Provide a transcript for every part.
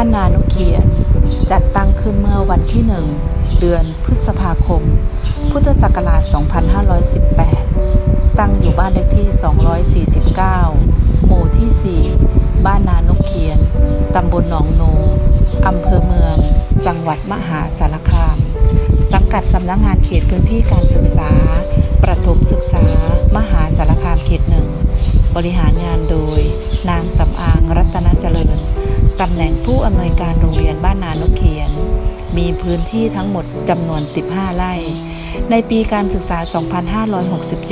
บ้านนานกเขียนจัดตั้งขึ้นเมื่อวันที่1เดือนพฤษภาคม พุทธศักราช 2518 ตั้งอยู่บ้านเลขที่ 249 หมู่ที่ 4 บ้านนานกเขียน ตำบลหนองโนอำเภอเมือง จังหวัดมหาสารคาม สังกัดสำนักงงานเขตพื้นที่การศึกษา ประถมศึกษา มหาสารคามเขตหนึ่ง บริหารงานโดย นาง ตำแหน่งผู้อำนวยการโรงเรียนบ้านนานกเขียน มีพื้นที่ทั้งหมดจำนวน 15 ไร่ ในปีการศึกษา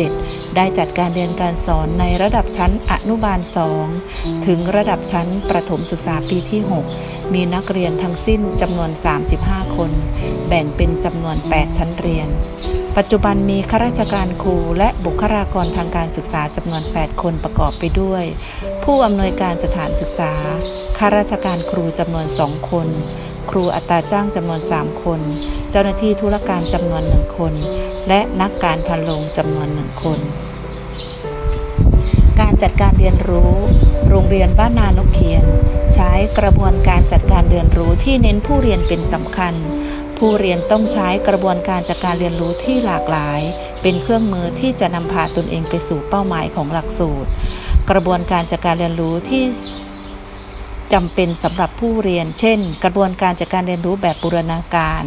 2567 ได้จัดการเรียนการสอนในระดับชั้นอนุบาล 2 ถึงระดับชั้นประถมศึกษาปีที่ 6 มีนักเรียนทั้งสิ้นจำนวน 35 คน แบ่งเป็นจำนวน 8 ชั้นเรียน ปัจจุบันมีข้าราชการครูและบุคลากรทางการศึกษาจำนวน 8 คนประกอบไปด้วย ผู้อำนวยการสถานศึกษาข้าราชการครูจำนวน 2 คน ครูอัตราจ้างจำนวน 3 คน เจ้าหน้าที่ธุรการจำนวน 1 คน และนักการพันโรงจำนวน 1 คนการจัดการเรียนรู้ โรงเรียนบ้านนานกเขียน ใช้กระบวนการจัดการเรียนรู้ที่เน้นผู้เรียนเป็นสำคัญ ผู้เรียนต้องใช้กระบวนการจัดการเรียนรู้ที่หลากหลาย เป็นเครื่องมือที่จะนำพาตนเองไปสู่เป้าหมายของหลักสูตร กระบวนการจัดการเรียนรู้ที่จำเป็นสำหรับผู้เรียน เช่น กระบวนการจัดการเรียนรู้แบบบูรณาการ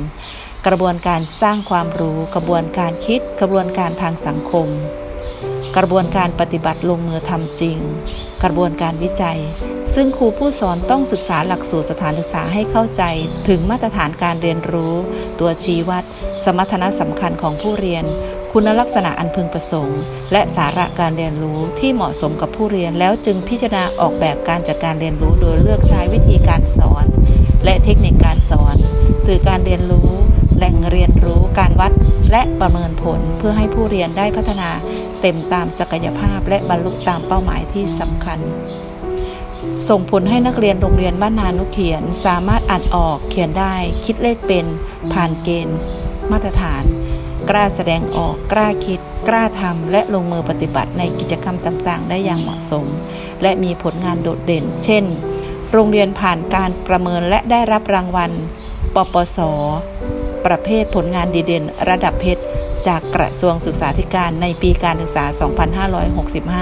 กระบวนการสร้างความรู้ กระบวนการคิด กระบวนการทางสังคม กระบวนการปฏิบัติลงมือทำจริง กระบวนการวิจัย ซึ่งครูผู้สอนต้องศึกษาหลักสูตรสถานศึกษาให้เข้าใจ ถึงมาตรฐานการเรียนรู้ ตัวชี้วัด สมรรถนะสำคัญของผู้เรียน คุณลักษณะอันพึงประสงค์ และสาระการเรียนรู้ที่เหมาะสมกับผู้เรียนแล้วจึงพิจารณาออกแบบการจัดการเรียนรู้โดยเลือกใช้วิธีการสอน และเทคนิคการสอน สื่อการเรียนรู้ แหล่งเรียนรู้การวัดและประเมินผลเพื่อให้ผู้เรียนได้พัฒนาเต็มตามศักยภาพและบรรลุตามเป้าหมายที่สำคัญ ส่งผลให้นักเรียนโรงเรียนบ้านนานุเขียน สามารถอ่านออกเขียนได้ คิดเลขเป็น ผ่านเกณฑ์ มาตรฐาน กล้าแสดงออกกล้าคิด กล้าทำและลงมือปฏิบัติในกิจกรรมต่างๆ ได้อย่างเหมาะสม และมีผลงานโดดเด่น เช่น โรงเรียนผ่านการประเมินและได้รับรางวัล ปปส ประเภทผลงานดีเด่น ระดับเพชรจากกระทรวงศึกษาธิการในปีการศึกษา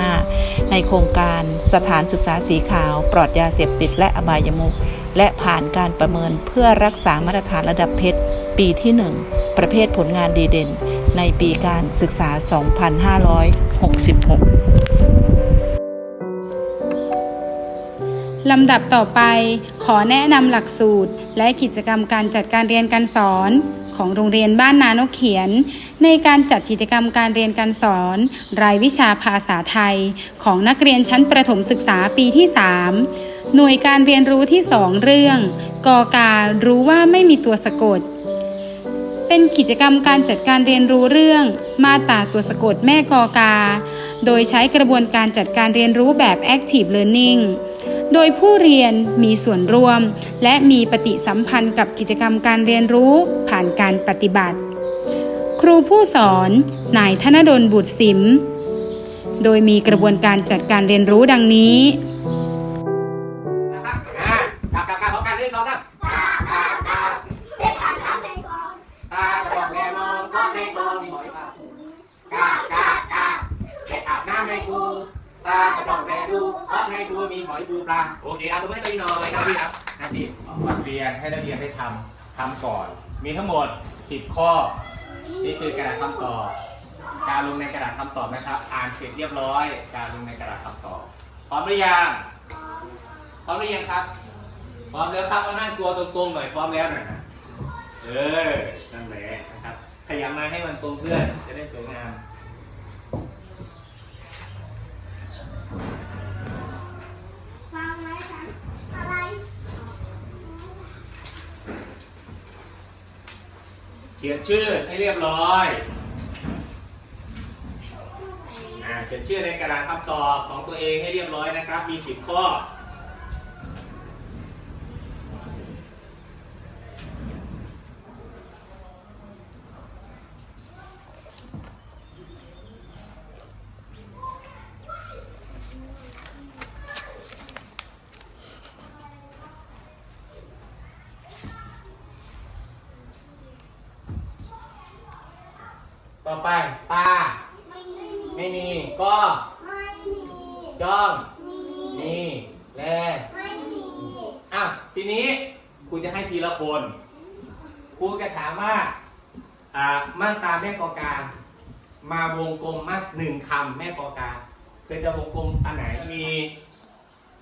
2565 ในโครงการสถานศึกษาสีขาว ปลอดยาเสพติดและอบายมุขและผ่านการประเมินเพื่อรักษามาตรฐานระดับเพชรปีที่ 1 ประเภทผลงานดีเด่น ในปีการศึกษา 2566ลำดับต่อไปขอแนะนำหลักสูตร และกิจกรรมการจัดการเรียนการสอนของโรงเรียนบ้านนานกเขียน ในการจัดกิจกรรมการเรียนการสอน รายวิชาภาษาไทย ของนักเรียนชั้นประถมศึกษาปีที่ 3 หน่วยการเรียนรู้ที่ 2 เรื่อง กอการู้ว่าไม่มีตัวสะกด เป็นกิจกรรมการจัดการเรียนรู้เรื่อง มาตาตัวสะกดแม่กอกา โดยใช้กระบวนการจัดการเรียนรู้แบบ Active Learning โดยผู้เรียนมีส่วนร่วม และมีปฏิสัมพันธ์กับกิจกรรมการเรียนรู้ผ่านการปฏิบัติ ครูผู้สอนนายธนดลบุตรสิม โดยมีกระบวนการจัดการเรียนรู้ดังนี้ ตากระบอกแลดูเพราะในคูมีหอยปูปลา โอเคเอาตัวให้ตัวนี้หน่อยครับพี่ครับนาทีก่อนเรียนให้นักเรียนได้ทำทำก่อน มีทั้งหมด 10 ข้อ นี่คือกระดาษคำตอบ การลงในกระดาษคำตอบนะครับ อ่านเสร็จเรียบร้อย การลงในกระดาษคำตอบ พร้อมหรือยัง พร้อมหรือยังครับ พร้อมแล้วครับมานั่งตัวตรงๆหน่อย พร้อมแล้วหน่อยนะเออ นั่นแหละนะครับ ขยับมาให้มันตรงเพื่อน จะได้สวยงาม เขียนชื่อให้เรียบร้อยอ่าเขียนชื่อในกระดาษคำตอบของตัวเองให้เรียบร้อยนะครับ มีสิบข้อ ต่อไป ตา ไม่มีไม่มี ก็ไม่มีจ้อง มีมีแลไม่มีอะทีนี้ครูจะให้ทีละคนครูจะถามว่าอ่ามาตราแม่กอกา มาวงกลมมาหนึ่งคำแม่กอกาเคยจะวงกลมอันไหนมี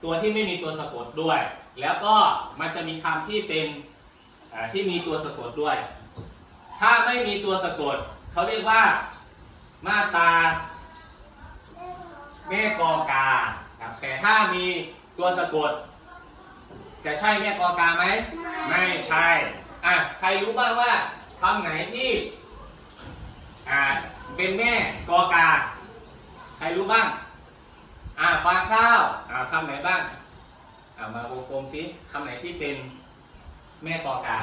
ตัวที่ไม่มีตัวสะกดด้วย แล้วก็มันจะมีคำที่เป็นอ่าที่มีตัวสะกดด้วย ถ้าไม่มีตัวสะกด เขาเรียกว่า มาตาแม่กอกาครับแต่ถ้ามีตัวสะกด จะใช่แม่กอกาไหมไม่ใช่อะใครรู้บ้างว่าคำไหนที่อ่าเป็นแม่กอกา ใครรู้บ้างอ่าฟาข้าวอ่าคำไหนบ้างอ่ามาวงกลมสิคำไหนที่เป็นแม่กอกา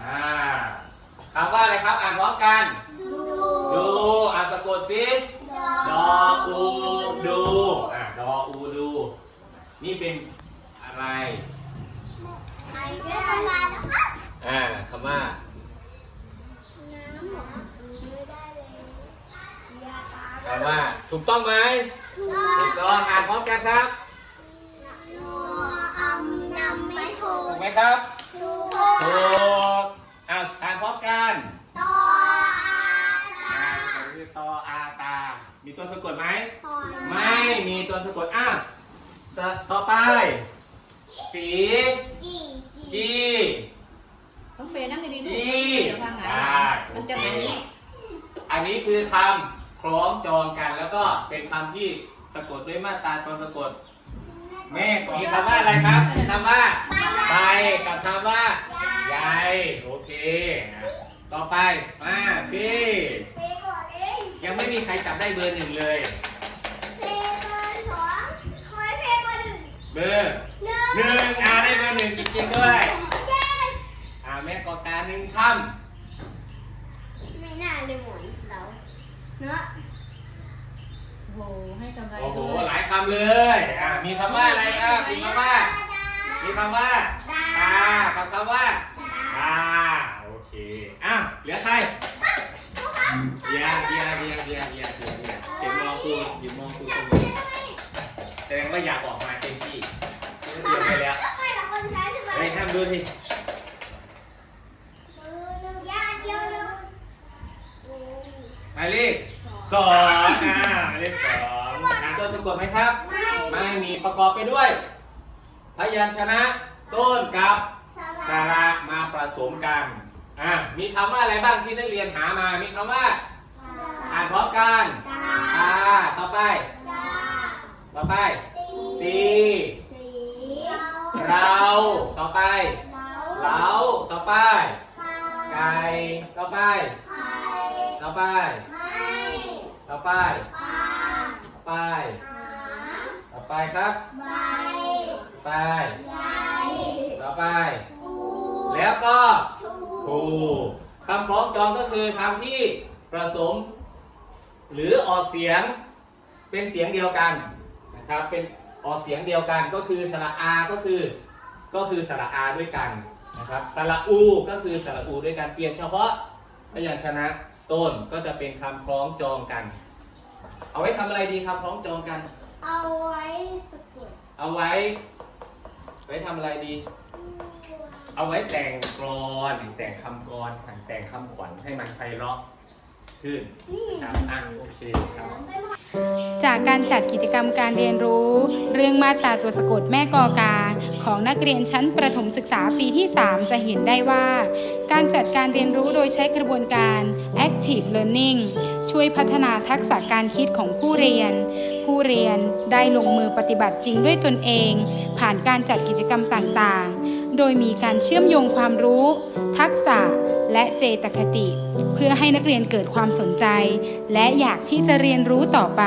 อ่าคำว่าอะไรครับ อ่านพร้อม กัน ดูดูอ่านสะกดสิดดอออูดูอะดออูดู นี่เป็นอะไรไอเดียทำงานนะคะอ่าคำว่าน้ำหมอไม่ได้เลยยาตาคำว่าถูกต้องไหมถูถูกต้องอ่านพร้อมกันครับนออำนำไม่ถูถูกกไหมครับถูถูกกอ่าอ่านพร้อมกัน มีตัวสะกดไหมถอนไม่ มีตัวสะกด อะต่อต่อไปสีกี่กีต้องเฟยนั่งดีๆลูกอีเดี๋ยวพังหงายได้มันจะแบบนี้ อันนี้คือคำคล้องจองกันแล้วก็เป็นคำที่สะกดด้วยมาตราตัวสะกด แม่มีคำว่าอะไรครับมีคำว่าไปกับคำว่ายายโอเคอะต่อไป มาพี่เฟก่อนเอง ยังไม่มีใครจับได้เบอร์หนึ่งเลยเฟเบอร์สองคอยเฟเบอร์หนึ่งเบอร์หนึ่งหนึ่งอ่าได้เบอร์หนึ่งจริงๆด้วย yes อ่าแม่กอการหนึ่งคไม่น่าเลยหมอนเราเนาะโอ้โหให้กำไรำโอ้โหด้วยหลายคำเลยอ่ามีคำว่าอะไรอะมีคำว่า มีคำว่าตากับคำว่าตาโอเคอ้าวเหลือใคร ดูสิเออหนึ่งยาเดียวเนาะโอ้ยหมายเลขสองอ่าหมายเลขสองอ่านตัวสะกดไหมครับไม่ไม่มีประกอบไปด้วย พยัญชนะต้นกับสระมาผสมกันอ่ามีคำว่าอะไรบ้างที่นักเรียนหามา มีคำว่า อ่านพร้อมกันตาตาต่อไปตาต่อไป ตีตีสี เรา ต่อไปเหลาต่อไป ไก่ ต่อไปไข่ต่อไปไข่ต่อไป ต่อไป ต่อไปครับ ไป ต่อไป แล้วก็ถูกคำคล้องจองก็คือคำที่ผสม หรือออกเสียงเป็นเสียงเดียวกันนะครับเป็น ออกเสียงเดียวกันก็คือสระอาก็คือ ก็คือสระอาด้วยกันนะครับสระอูก็คือสระอูด้วยกันเปลี่ยนเฉพาะพยัญชนะต้นก็จะเป็นคำคล้องจองกัน เอาไว้ทำอะไรดีคำคล้องจองกัน เอาไว้สะกดเอาไว้ ไว้ทำอะไรดี เอาไว้แต่งกรอนแต่งคำกรแต่งคำขวัญให้มันไพเราะขึ้นครับอะโอเคครับ จากการจัดกิจกรรมการเรียนรู้ เรื่องมาตราตัวสะกดแม่กอกา ของนักเรียนชั้นประถมศึกษาปีที่ 3 จะเห็นได้ว่า การจัดการเรียนรู้โดยใช้กระบวนการ active learning ช่วยพัฒนาทักษะการคิดของผู้เรียน ผู้เรียนได้ลงมือปฏิบัติจริงด้วยตนเอง ผ่านการจัดกิจกรรมต่างๆ โดยมีการเชื่อมโยงความรู้ ทักษะและเจตคติ เพื่อให้นักเรียนเกิดความสนใจ และอยากที่จะเรียนรู้ต่อไป